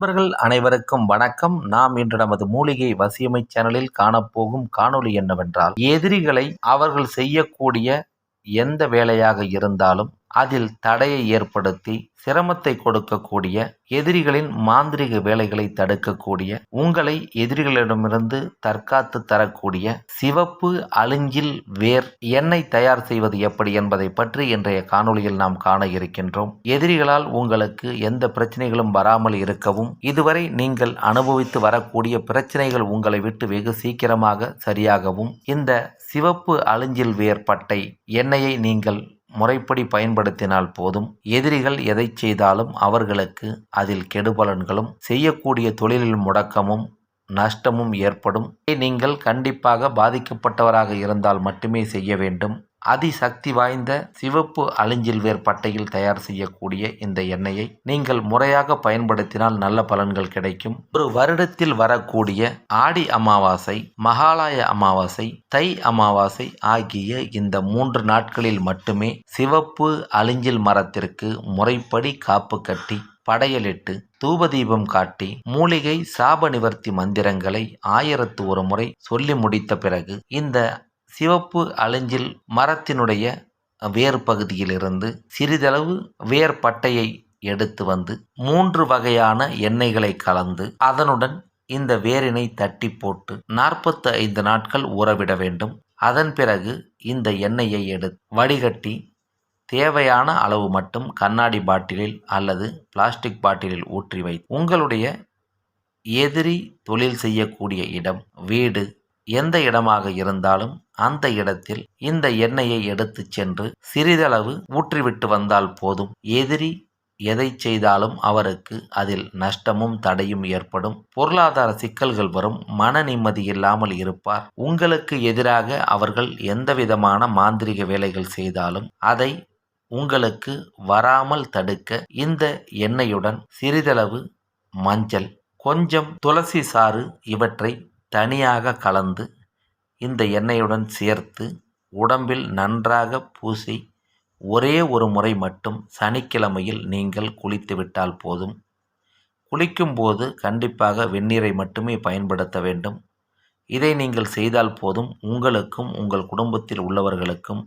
நண்பர்கள் அனைவருக்கும் வணக்கம். நாம் இன்று நமது மூலிகை வசியமை சேனலில் காணப்போகும் காணொளி என்னவென்றால் எதிரிகளை அவர்கள் செய்யக்கூடிய எந்த வேலையாக இருந்தாலும் அதில் தடையை ஏற்படுத்தி சிரமத்தை கொடுக்கக்கூடிய எதிரிகளின் மாந்திரிக வேலைகளை தடுக்கக்கூடிய உங்களை எதிரிகளிடமிருந்து தற்காத்து தரக்கூடிய சிவப்பு அழிஞ்சில் வேர் எண்ணெய் தயார் செய்வது எப்படி என்பதை பற்றி இன்றைய காணொளியில் நாம் காண இருக்கின்றோம். எதிரிகளால் உங்களுக்கு எந்த பிரச்சனைகளும் வராமல் இருக்கவும் இதுவரை நீங்கள் அனுபவித்து வரக்கூடிய பிரச்சனைகள் உங்களை விட்டு வெகு சீக்கிரமாக சரியாகவும் இந்த சிவப்பு அழிஞ்சில் வேர் பட்டை எண்ணெயை நீங்கள் முறைப்படி பயன்படுத்தினால் போதும். எதிரிகள் எதை செய்தாலும் அவர்களுக்கு அதில் கெடுபலன்களும் செய்யக்கூடிய தொழிலில் முடக்கமும் நஷ்டமும் ஏற்படும். நீங்கள் கண்டிப்பாக பாதிக்கப்பட்டவராக இருந்தால் மட்டுமே செய்ய வேண்டும். அதிசக்தி வாய்ந்த சிவப்பு அழிஞ்சில் வேர் பட்டையில் தயார் செய்யக்கூடிய இந்த எண்ணெயை நீங்கள் முறையாக பயன்படுத்தினால் நல்ல பலன்கள் கிடைக்கும். ஒரு வருடத்தில் வரக்கூடிய ஆடி அமாவாசை மகாலய அமாவாசை தை அமாவாசை ஆகிய இந்த மூன்று நாட்களில் மட்டுமே சிவப்பு அழிஞ்சில் மரத்திற்கு முறைப்படி காப்பு கட்டி படையலிட்டு தூபதீபம் காட்டி மூலிகை சாப நிவர்த்தி மந்திரங்களை ஆயிரத்து ஒரு முறை சொல்லி முடித்த பிறகு இந்த சிவப்பு அலைஞ்சில் மரத்தினுடைய வேர் பகுதியிலிருந்து சிறிதளவு வேர் பட்டையை எடுத்து வந்து மூன்று வகையான எண்ணெய்களை கலந்து அதனுடன் இந்த வேரினை தட்டி போட்டு நாற்பத்து ஐந்து நாட்கள் ஊறவிட வேண்டும். அதன் பிறகு இந்த எண்ணெயை எடுத்து வடிகட்டி தேவையான அளவு மட்டும் கண்ணாடி பாட்டிலில் அல்லது பிளாஸ்டிக் பாட்டிலில் ஊற்றி வை உங்களுடைய எதிரி தொழில் செய்யக்கூடிய இடம் வீடு எந்த இடமாக இருந்தாலும் அந்த இடத்தில் இந்த எண்ணெயை எடுத்து சென்று சிறிதளவு ஊற்றிவிட்டு வந்தால் போதும். எதிரி எதை செய்தாலும் அவருக்கு அதில் நஷ்டமும் தடையும் ஏற்படும். பொருளாதார சிக்கல்கள் வரும். மன நிம்மதி இல்லாமல் இருப்பார். உங்களுக்கு எதிராக அவர்கள் எந்தவிதமான மாந்திரிக வேலைகள் செய்தாலும் அதை உங்களுக்கு வராமல் தடுக்க இந்த எண்ணெயுடன் சிறிதளவு மஞ்சள் கொஞ்சம் துளசி சாறு இவற்றை தனியாக கலந்து இந்த எண்ணெயுடன் சேர்த்து உடம்பில் நன்றாக பூசி ஒரே ஒரு முறை மட்டும் சனிக்கிழமையில் நீங்கள் குளித்துவிட்டால் போதும். குளிக்கும்போது கண்டிப்பாக வெந்நீரை மட்டுமே பயன்படுத்த வேண்டும். இதை நீங்கள் செய்தால் போதும். உங்களுக்கும் உங்கள் குடும்பத்தில் உள்ளவர்களுக்கும்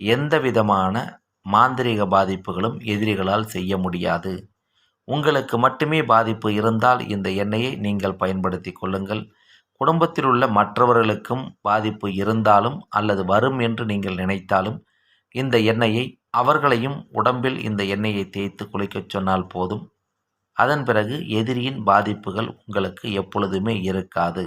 எந்த விதமான மாந்திரீக பாதிப்புகளும் எதிரிகளால் செய்ய முடியாது. உங்களுக்கு மட்டுமே பாதிப்பு இருந்தால் இந்த எண்ணெயை நீங்கள் பயன்படுத்தி கொள்ளுங்கள். குடும்பத்தில் உள்ள மற்றவர்களுக்கும் பாதிப்பு இருந்தாலும் அல்லது வரும் என்று நீங்கள் நினைத்தாலும் இந்த எண்ணெயை அவர்களையும் உடம்பில் இந்த எண்ணெயை தேய்த்து குளிக்கச் சொன்னால் போதும். அதன் பிறகு எதிரியின் பாதிப்புகள் உங்களுக்கு எப்பொழுதுமே இருக்காது.